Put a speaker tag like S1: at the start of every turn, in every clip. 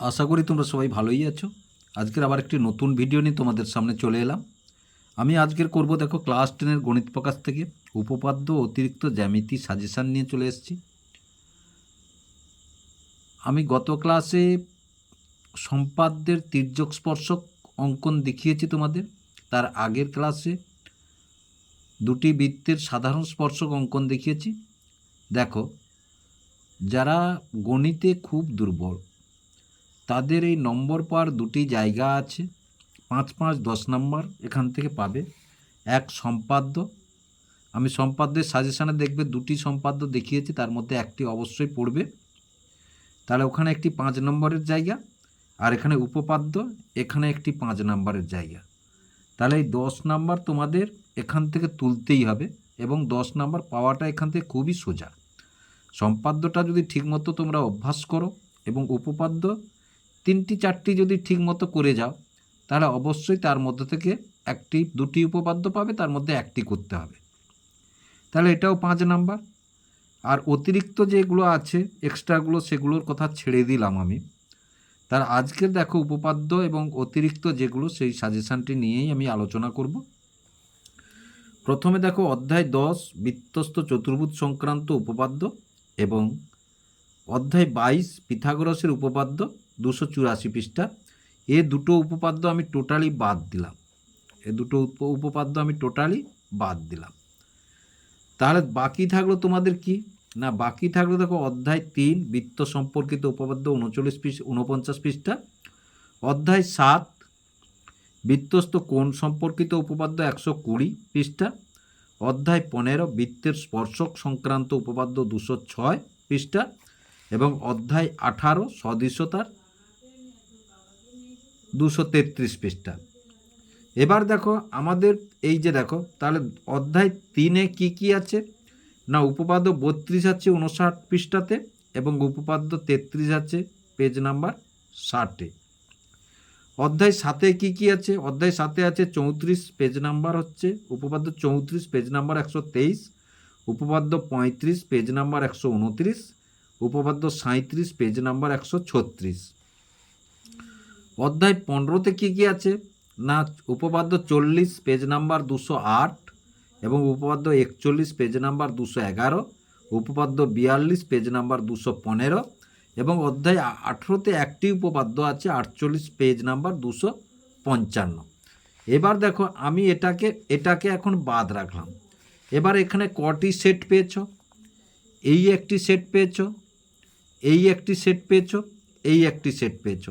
S1: আশা করি তোমরা সবাই ভালোই আছো। আজকের আবার একটি নতুন ভিডিও নিয়ে তোমাদের সামনে চলে এলাম। আমি আজকের করব, দেখো ক্লাস টেনের গণিত প্রকাশ থেকে উপপাদ্য অতিরিক্ত জ্যামিতি সাজেশান নিয়ে চলে এসেছি। আমি গত ক্লাসে সম্পাদ্যের তির্যক স্পর্শক অঙ্কন দেখিয়েছি তোমাদের। তার আগের ক্লাসে দুটি বৃত্তের সাধারণ স্পর্শক অঙ্কন দেখিয়েছি। দেখো, যারা গণিতে খুব দুর্বল তাদের এই নম্বর পাওয়ার দুটি জায়গা আছে। পাঁচ পাঁচ দশ নম্বর এখান থেকে পাবে। এক সম্পাদ্য। আমি সম্পাদ্যের সাজেশানে দেখবে দুটি সম্পাদ্য দেখিয়েছি, তার মধ্যে একটি অবশ্যই পড়বে। তাহলে ওখানে একটি পাঁচ নম্বরের জায়গা আর এখানে উপপাদ্য, এখানে একটি পাঁচ নম্বরের জায়গা। তাহলে এই দশ নাম্বার তোমাদের এখান থেকে তুলতেই হবে এবং দশ নম্বর পাওয়াটা এখান থেকে খুবই সোজা। সম্পাদ্যটা যদি ঠিকমতো তোমরা অভ্যাস করো এবং উপপাদ্য তিনটি চারটি যদি ঠিক মতো করে যাও, তাহলে অবশ্যই তার মধ্যে থেকে একটি, দুটি উপপাদ্য পাবে, তার মধ্যে একটি করতে হবে। তাহলে এটাও পাঁচ নাম্বার। আর অতিরিক্ত যেগুলো আছে এক্সট্রাগুলো সেগুলোর কথা ছেড়ে দিলাম আমি। তার আজকের দেখো উপপাদ্য এবং অতিরিক্ত যেগুলো, সেই সাজেশানটি নিয়েই আমি আলোচনা করব। প্রথমে দেখো অধ্যায় দশ বৃত্তস্থ চতুর্ভুজ সংক্রান্ত উপপাদ্য এবং অধ্যায় বাইশ, পিথাগোরাসের উপপাদ্য। দুশো চুরাশি পৃষ্ঠা। এ দুটো উপপাদ্য আমি টোটালি বাদ দিলাম। এ দুটো উপ- উপপাদ্য আমি টোটালি বাদ দিলাম। তাহলে বাকি থাকল তোমাদের কি? না, বাকি থাকল দেখো অধ্যায় তিন, বৃত্ত সম্পর্কিত উপপাদ্য উনচল্লিশ পৃষ্ঠা উনপঞ্চাশ পৃষ্ঠা। অধ্যায় সাত বৃত্তস্থ কোণ সম্পর্কিত উপপাদ্য একশো কুড়ি পৃষ্ঠা। অধ্যায় পনেরো, বৃত্তের স্পর্শক সংক্রান্ত উপপাদ্য দুশো ছয় পৃষ্ঠা। এবং অধ্যায় আঠারো সদৃশতার দুশো তেত্রিশ পৃষ্ঠা। এবার দেখো আমাদের এই যে দেখো, তাহলে অধ্যায় তিনে কি কি আছে? না, উপপাদ্য বত্রিশ আছে উনষাট পৃষ্ঠাতে এবং উপপাদ্য তেত্রিশ আছে পেজ নাম্বার ষাটে। অধ্যায় সাতে কি কি আছে? অধ্যায় সাতে আছে চৌত্রিশ পেজ নাম্বার হচ্ছে, উপপাদ্য চৌত্রিশ পেজ নাম্বার একশো তেইশ, উপপাদ্য পঁয়ত্রিশ পেজ নাম্বার একশো উনত্রিশ, উপপাদ্য সাঁত্রিশ পেজ নাম্বার একশো ছত্রিশ। অধ্যায় পনেরোতে কী কী আছে? না, উপপাদ্য চল্লিশ পেজ নাম্বার দুশো আট এবং উপপাদ্য একচল্লিশ পেজ নাম্বার দুশো এগারো, উপপাদ্য বিয়াল্লিশ পেজ নাম্বার দুশো পনেরো এবং অধ্যায় আঠেরোতে একটি উপপাদ্য আছে, আটচল্লিশ পেজ নাম্বার দুশো পঞ্চান্ন। এবার দেখো, আমি এটাকে এটাকে এখন বাদ রাখলাম। এবার এখানে কটি সেট পেয়েছ? এই একটি সেট পেয়েছ, এই একটি সেট পেয়েছ, এই একটি সেট পেয়েছ।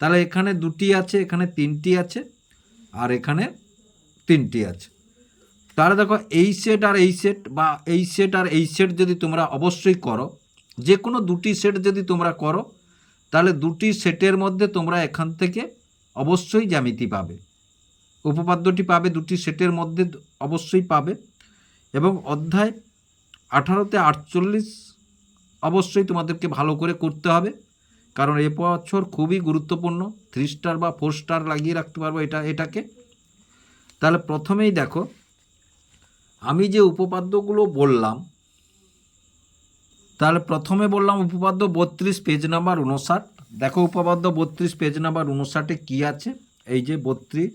S1: তাহলে এখানে দুটি আছে, এখানে তিনটি আছে, আর এখানে তিনটি আছে। তাহলে দেখো, এই সেট আর এই সেট বা এই সেট আর এই সেট যদি তোমরা অবশ্যই করো যে কোনো দুটি সেট যদি তোমরা করো, তাহলে দুটি সেটের মধ্যে তোমরা এখান থেকে অবশ্যই জ্যামিতি পাবে। উপপাদ্যটি পাবে, দুটি সেটের মধ্যে অবশ্যই পাবে এবং অধ্যায় আঠারোতে আটচল্লিশ অবশ্যই তোমাদেরকে ভালো করে করতে হবে। কারণ এ বছর খুবই গুরুত্বপূর্ণ থ্রি স্টার বা ফোর স্টার লাগিয়ে রাখতে পারব এটা, এটাকে। তাহলে প্রথমেই দেখো, আমি যে উপপাদ্যগুলো বললাম, তাহলে প্রথমে বললাম উপপাদ্য বত্রিশ পেজ নাম্বার উনষাট দেখো উপপাদ্য বত্রিশ পেজ নাম্বার উনষাটে কী আছে? এই যে বত্রিশ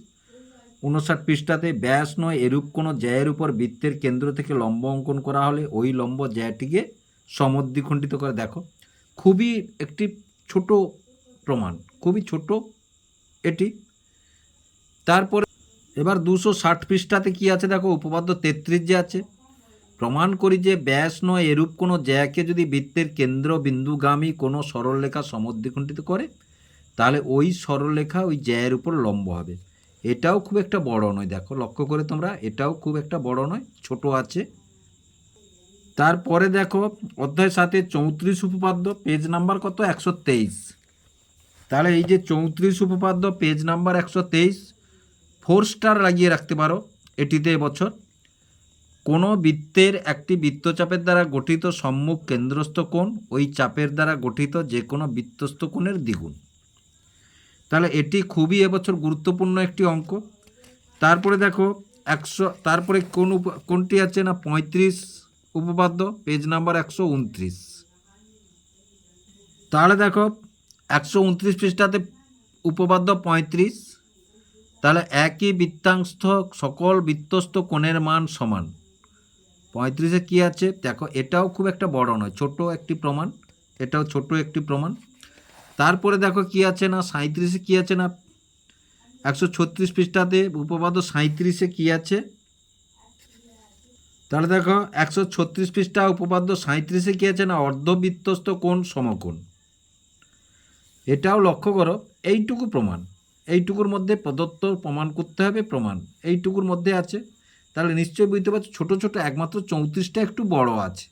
S1: উনষাট পৃষ্ঠাতে ব্যাস নয়, এরূপ কোনো জ্যায়ের উপর বৃত্তের কেন্দ্র থেকে লম্ব অঙ্কন করা হলে ওই লম্ব জ্যাটিকে সমদ্বিখণ্ডিত করে। দেখো, খুবই একটি ছোট প্রমাণ, খুবই ছোট এটি। তারপরে এবার দুশো ষাট পৃষ্ঠাতে কি আছে দেখো, উপপাদ্য তেত্রিশ যে আছে। প্রমাণ করি যে ব্যাস নয় এরূপ কোনো জ্যাকে যদি বৃত্তের কেন্দ্র বিন্দুগামী কোনো সরলরেখা সমদ্বিখণ্ডিত করে, তাহলে ওই সরলরেখা ওই জ্যায়ের উপর লম্ব হবে। এটাও খুব একটা বড় নয়, দেখো, লক্ষ্য করে তোমরা, এটাও খুব একটা বড় নয়, ছোট আছে। তারপরে দেখো, অধ্যায় সাথে চৌত্রিশ উপপাদ্য পেজ নাম্বার কত? একশো তেইশ। তাহলে এই যে চৌত্রিশ উপপাদ্য পেজ নাম্বার একশো তেইশ ফোর স্টার লাগিয়ে রাখতে পারো এটিতে এবছর। কোনো বৃত্তের একটি বৃত্তচাপের দ্বারা গঠিত সম্মুখ কেন্দ্রস্থ কোণ, ওই চাপের দ্বারা গঠিত যে কোনো বৃত্তস্থ কোণের দ্বিগুণ। তাহলে এটি খুবই এবছর গুরুত্বপূর্ণ একটি অঙ্ক। তারপরে দেখো, একশো, তারপরে কোন কোনটি আছে না? পঁয়ত্রিশ উপপাদ্য পেজ নাম্বার একশো উনত্রিশ। তাহলে দেখো, একশো উনত্রিশ পৃষ্ঠাতে উপপাদ্য পঁয়ত্রিশ। তাহলে একই বৃত্তাংশ সকল বৃত্তস্থ কোণের মান সমান। পঁয়ত্রিশে কী আছে? দেখো, এটাও খুব একটা বড় নয়, ছোট একটি প্রমাণ, এটাও ছোট একটি প্রমাণ। তারপরে দেখো কি আছে না সাঁত্রিশে কী আছে না? একশো ছত্রিশ পৃষ্ঠাতে উপপাদ্য সাঁত্রিশে কী আছে? তাহলে দেখো, একশো ছত্রিশ পৃষ্ঠা উপপাদ্য সাঁত্রিশে কী আছে না? অর্ধবৃত্তস্থ কোণ সমকোণ। এটাও লক্ষ্য করো, এইটুকু প্রমাণ। এইটুকুর মধ্যে প্রদত্ত প্রমাণ করতে হবে, প্রমাণ। এইটুকুর মধ্যে আছে। তাহলে নিশ্চয়ই বুঝতে পারছ, ছোটো ছোটো একমাত্র চৌত্রিশটা একটু বড় আছে।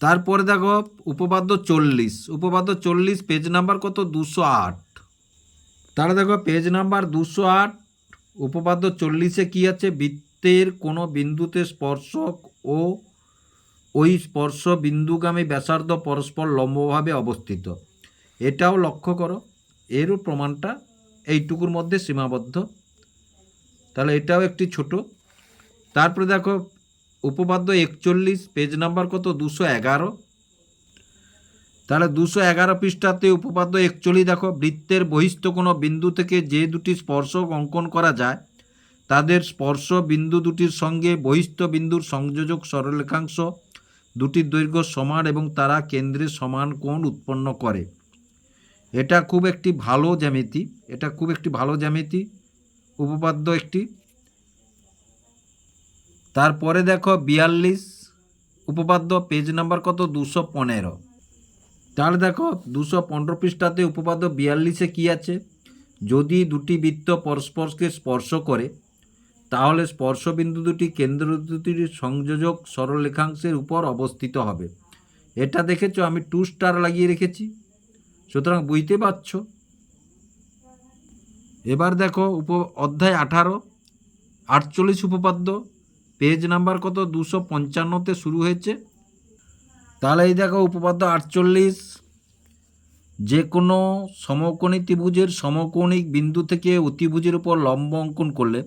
S1: তারপরে দেখো, উপপাদ্য চল্লিশ। উপপাদ্য চল্লিশ পেজ নাম্বার কত? দুশো আট। তাহলে দেখো পেজ নাম্বার দুশো আট, উপপাদ্য চল্লিশে কী আছে? বৃত্তের কোনো বিন্দুতে স্পর্শক ও ওই স্পর্শ বিন্দুগামী ব্যাসার্ধ পরস্পর লম্বভাবে অবস্থিত। এটাও লক্ষ্য করো, এরও প্রমাণটা এইটুকুর মধ্যে সীমাবদ্ধ। তাহলে এটাও একটি ছোট। তারপরে দেখো, উপপাদ্য একচল্লিশ, পেজ নাম্বার কত? দুশো এগারো। তাহলে দুশো এগারো পৃষ্ঠাতে উপপাদ্য একচল্লিশ দেখো, বৃত্তের বহিস্থ কোনো বিন্দু থেকে যে দুটি স্পর্শক অঙ্কন করা যায় তাদের স্পর্শ বিন্দু দুটির সঙ্গে বহিস্থ বিন্দুর সংযোজক সরলরেখাংশ, দুটির দৈর্ঘ্য সমান এবং তারা কেন্দ্রে সমান কোণ উৎপন্ন করে। এটা খুব একটি ভালো জ্যামিতি, এটা খুব একটি ভালো জ্যামিতি, উপপাদ্য একটি। তারপরে দেখো বিয়াল্লিশ, উপপাদ্য পেজ নাম্বার কত? দুশো পনেরো। তাহলে দেখো দুশো পনেরো পৃষ্ঠাতে উপপাদ্য বিয়াল্লিশে কী আছে? যদি দুটি বৃত্ত পরস্পরকে স্পর্শ করে তাহলে স্পর্শবিন্দু দুটি কেন্দ্র দুটির সংযোজক সরলরেখাংশের উপর অবস্থিত হবে। এটা দেখেছ, আমি টু স্টার লাগিয়ে রেখেছি। সুতরাং বুঝতে পারছ? এবার দেখো, উপ অধ্যায় আঠারো, আটচল্লিশ উপপাদ্য পেজ নাম্বার কত? দুশো পঞ্চান্নতে শুরু হয়েছে। তাহলে এই দেখো, উপপাদ্য আটচল্লিশ যে কোনো সমকোণী ত্রিভুজের সমকোণিক বিন্দু থেকে অতিভুজের উপর লম্ব অঙ্কন করলে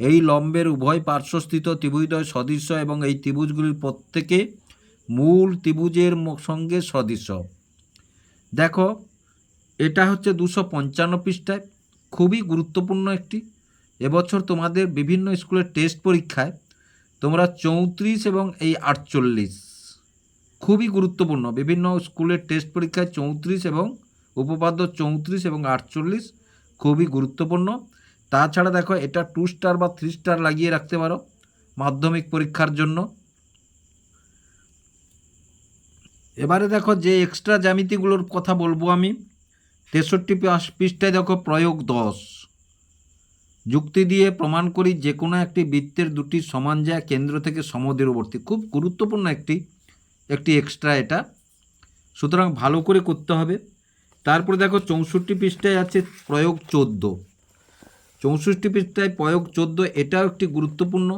S1: এই লম্বের উভয় পার্শ্বস্থিত ত্রিভুজদ্বয় সদৃশ্য এবং এই ত্রিভুজগুলির প্রত্যেকে মূল ত্রিভুজের সঙ্গে সদৃশ্য দেখো, এটা হচ্ছে দুশো পঞ্চান্ন পৃষ্ঠায়, খুবই গুরুত্বপূর্ণ একটি। এবছর তোমাদের বিভিন্ন স্কুলের টেস্ট পরীক্ষায় তোমরা চৌত্রিশ এবং এই আটচল্লিশ। খুবই গুরুত্বপূর্ণ। বিভিন্ন স্কুলের টেস্ট পরীক্ষায় চৌত্রিশ এবং উপপাদ্য চৌত্রিশ এবং আটচল্লিশ খুবই গুরুত্বপূর্ণ। তাছাড়া দেখো এটা টু স্টার বা থ্রি স্টার লাগিয়ে রাখতে পারো মাধ্যমিক পরীক্ষার জন্য। এবারে দেখো যে এক্সট্রা জ্যামিতিগুলোর কথা বলব আমি। তেষট্টি পৃষ্ঠায় দেখো প্রয়োগ দশ। যুক্তি দিয়ে প্রমাণ করি যে কোনো একটি বৃত্তের দুটি সমান যা কেন্দ্র থেকে সমদূরবর্তী। খুব গুরুত্বপূর্ণ একটি একটি এক্সট্রা এটা। সুতরাং ভালো করে করতে হবে। তারপরে দেখো চৌষট্টি পৃষ্ঠায় আছে প্রয়োগ চোদ্দ। চৌষট্টি পৃষ্ঠায় প্রয়োগ চোদ্দ, এটাও একটি গুরুত্বপূর্ণ।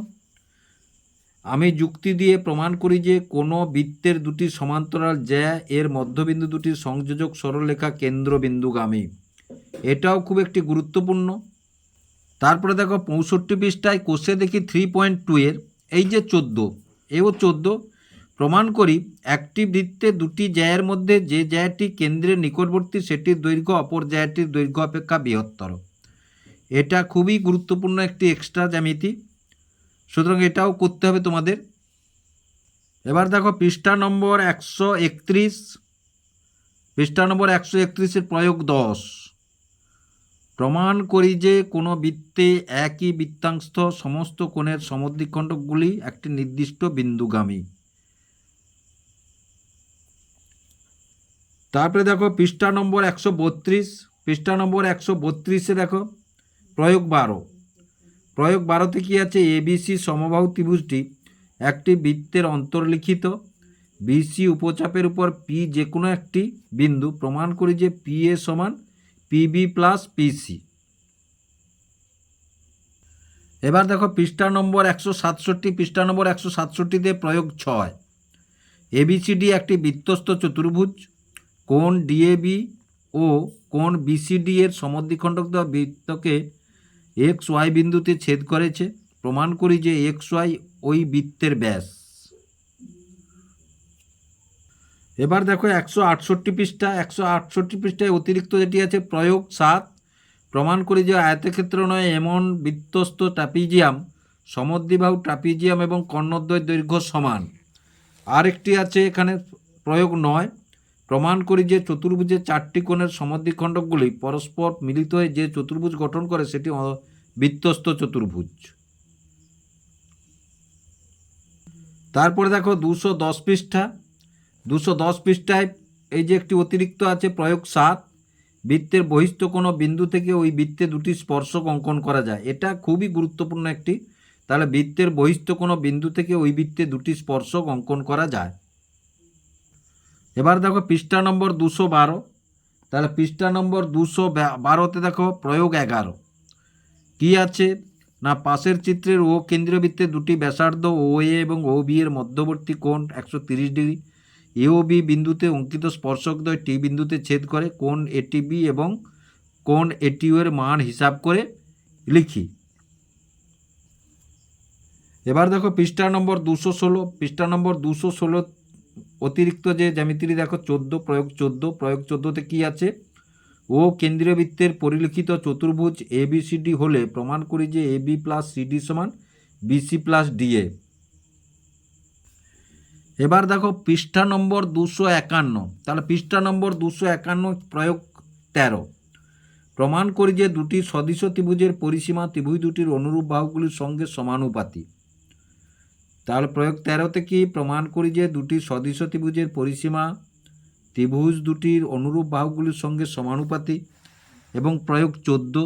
S1: আমি যুক্তি দিয়ে প্রমাণ করি যে কোনো বৃত্তের দুটি সমান্তরাল জ্যা, এর মধ্যবিন্দু দুটি সংযোজক সরলরেখা কেন্দ্রবিন্দুগামী। এটাও খুব একটি গুরুত্বপূর্ণ। তারপরে দেখো পঁয়ষট্টি পৃষ্ঠায় কোষে দেখি থ্রি পয়েন্ট টু এর, এই যে চোদ্দ, এও চোদ্দ। প্রমাণ করি একটি বৃত্তে দুটি জ্যায়ের মধ্যে যে জ্যায়টি কেন্দ্রের নিকটবর্তী, সেটির দৈর্ঘ্য অপর জ্যায়টির দৈর্ঘ্য অপেক্ষা বৃহত্তর। এটা খুবই গুরুত্বপূর্ণ একটি এক্সট্রা জ্যামিতি। সুতরাং এটাও করতে হবে তোমাদের। এবার দেখো পৃষ্ঠা নম্বর একশো একত্রিশ। পৃষ্ঠা নম্বর একশো একত্রিশের প্রয়োগ দশ। প্রমাণ করি যে কোনো বৃত্তে একই বৃত্তাংশ সমস্ত কোণের সমদ্বিখণ্ডকগুলি একটি নির্দিষ্ট বিন্দুগামী। তারপরে দেখো পৃষ্ঠা নম্বর একশো বত্রিশ। পৃষ্ঠা নম্বর একশো বত্রিশে দেখো প্রয়োগ বারো। প্রয়োগ বারোতে কী আছে? এবিসি সমবাহু ত্রিভুজটি একটি বৃত্তের অন্তর্লিখিত। বিসি উপচাপের উপর পি যে কোনো একটি বিন্দু। প্রমাণ করি যে পি এ সমান পিবি প্লাস পিসি এবার দেখো পৃষ্ঠা নম্বর একশো সাতষট্টি। পৃষ্ঠা নম্বর একশো সাতষট্টিতে প্রয়োগ ছয়। এবিসিডি একটি বৃত্তস্থ চতুর্ভুজ। কোণ ডিএবি ও কোণ বিসিডি এর সমদ্বিখণ্ডক দেওয়া বৃত্তকে এক্স ওয়াই বিন্দুতে ছেদ করেছে, প্রমাণ করি যে এক্স ওয়াই ওই বৃত্তের ব্যাস। এবার দেখো একশো আটষট্টি পৃষ্ঠা, একশো আটষট্টি পৃষ্ঠায় অতিরিক্ত যেটি আছে, প্রয়োগ সাত। প্রমাণ করি যে আয়তক্ষেত্র নয়, এমন বৃত্তস্ত ট্রাপিজিয়াম, সমদ্বিবাহু ট্রাপিজিয়াম এবং কর্ণদ্বয় দৈর্ঘ্য সমান। আরেকটি আছে এখানে প্রয়োগ নয়। প্রমাণ করি যে চতুর্ভুজের চারটি কোণের সমদ্বিখণ্ডকগুলি পরস্পর মিলিত হয়ে যে চতুর্ভুজ গঠন করে সেটি বৃত্তস্ত চতুর্ভুজ। তারপরে দেখো দুশো দশ পৃষ্ঠা। দুশো দশ পৃষ্ঠায় এই যে একটি অতিরিক্ত আছে প্রয়োগ সাত, বৃত্তের বহিস্থ কোনো বিন্দু থেকে ওই বৃত্তে দুটি স্পর্শক অঙ্কন করা যায়। এটা খুবই গুরুত্বপূর্ণ একটি। তাহলে বৃত্তের বহিস্থ কোনো বিন্দু থেকে ওই বৃত্তে দুটি স্পর্শক অঙ্কন করা যায়। এবার দেখো পৃষ্ঠা নম্বর দুশো বারো। তাহলে পৃষ্ঠা নম্বর দুশো বারোতে দেখো প্রয়োগ এগারো। কি আছে? না, পাশের চিত্রের ও কেন্দ্রীয় বৃত্তে দুটি ব্যাসার্ধ ও এ এবং ও বি এর মধ্যবর্তী কোণ একশো তিরিশ ডিগ্রি। এ ও বি বিন্দুতে অঙ্কিত স্পর্শকদ্বয় টি বিন্দুতে ছেদ করে কোণ এটিবি এবং কোণ এটিউ এর মান হিসাব করে লিখি। এবার দেখো পৃষ্ঠা নম্বর দুশো ষোলো। পৃষ্ঠা নম্বর দুশো ষোলো অতিরিক্ত যে জ্যামিতিটি দেখো, চোদ্দ প্রয়োগ চোদ্দ, প্রয়োগ চোদ্দোতে কি আছে? ও কেন্দ্রীয় বৃত্তের পরিলিখিত চতুর্ভুজ এ বি সি ডি হলে প্রমাণ করি যে এ বি প্লাস সিডি সমান বিসি প্লাস ডিএ এবার দেখো, পৃষ্ঠা নম্বর দুশো একান্ন। তাহলে পৃষ্ঠা নম্বর দুশো একান্ন প্রয়োগ তেরো। প্রমাণ করি যে দুটি সদৃশ ত্রিভুজের পরিসীমা ত্রিভুজ দুটির অনুরূপ বাহুগুলির সঙ্গে সমানুপাতি তাহলে প্রয়োগ তেরোতে কি প্রমাণ করি যে দুটি সদৃশ ত্রিভুজের পরিসীমা, ত্রিভুজ দুটির অনুরূপ বাহুগুলির সঙ্গে সমানুপাতি এবং প্রয়োগ চোদ্দ?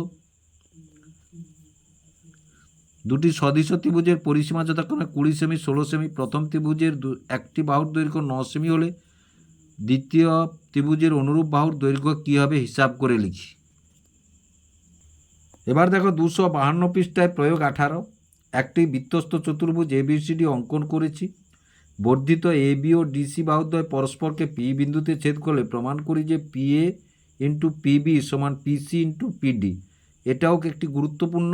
S1: দুটি সদৃশ ত্রিভুজের পরিসীমা যথাক্রমে কুড়ি সেমি, ষোলো সেমি, প্রথম ত্রিভুজের একটি বাহুর দৈর্ঘ্য ন সেমি হলে দ্বিতীয় ত্রিভুজের অনুরূপ বাহুর দৈর্ঘ্য কী হবে হিসাব করে লিখি। এবার দেখো দুশো বাহান্ন পৃষ্ঠায় প্রয়োগ আঠারো। একটি বৃত্তস্থ চতুর্ভুজ এবিসিডি অঙ্কন করেছি। বর্ধিত এ বি ও ডিসি বাহুদ্বয় পরস্পরকে পি বিন্দুতে ছেদ করলে প্রমাণ করি যে পি এ ইন্টু পিবি সমান পিসি ইন্টু পিডি এটাও একটি গুরুত্বপূর্ণ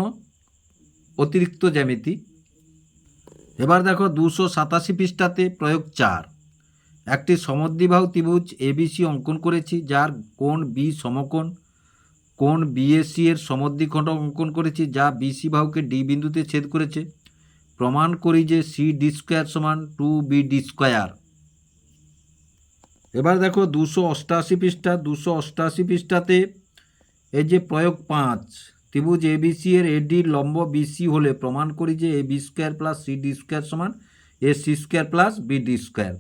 S1: অতিরিক্ত জ্যামিতি। এবার দেখো দুশো সাতাশি পৃষ্ঠাতে প্রয়োগ চার। একটি সমদ্বিবাহু ত্রিভুজ এবিসি অঙ্কন করেছি, যার কোণ বি সমকোণ। কোণ বিএসি এর সমদ্বিখণ্ড অঙ্কন করেছি যা বিসি বাহুকে ডি বিন্দুতে ছেদ করেছে? প্রমাণ করি যে সি ডি স্কোয়ার সমান টু বি ডি স্কোয়ার এবার দেখো দুশো অষ্টাশি পৃষ্ঠা, দুশো অষ্টাশি পৃষ্ঠাতে এই যে প্রয়োগ পাঁচ, ত্রিভুজ এবিসি এর এডি লম্ব বিসি হলে প্রমাণ করি যে A B square plus C D square সমান A C square plus B D square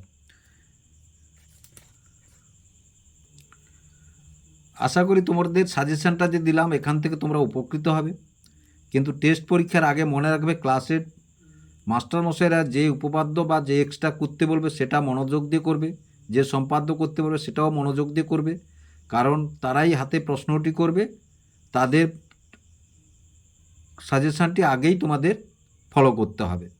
S1: আশা করি তোমাদের সাজেশনটা যে দিলাম, এখান থেকে তোমরা উপকৃত হবে। কিন্তু টেস্ট পরীক্ষার আগে মনে রাখবে ক্লাসের মাস্টারমশাইরা যে উপপাদ্য বা যে এক্সট্রা করতে বলবে, সেটা মনোযোগ দিয়ে করবে। যে সম্পাদ্য করতে বলবে, সেটাও মনোযোগ দিয়ে করবে। কারণ তারাই হাতে প্রশ্নটি করবে, তাদের সাজেশানটি আগেই তোমাদের ফলো করতে হবে।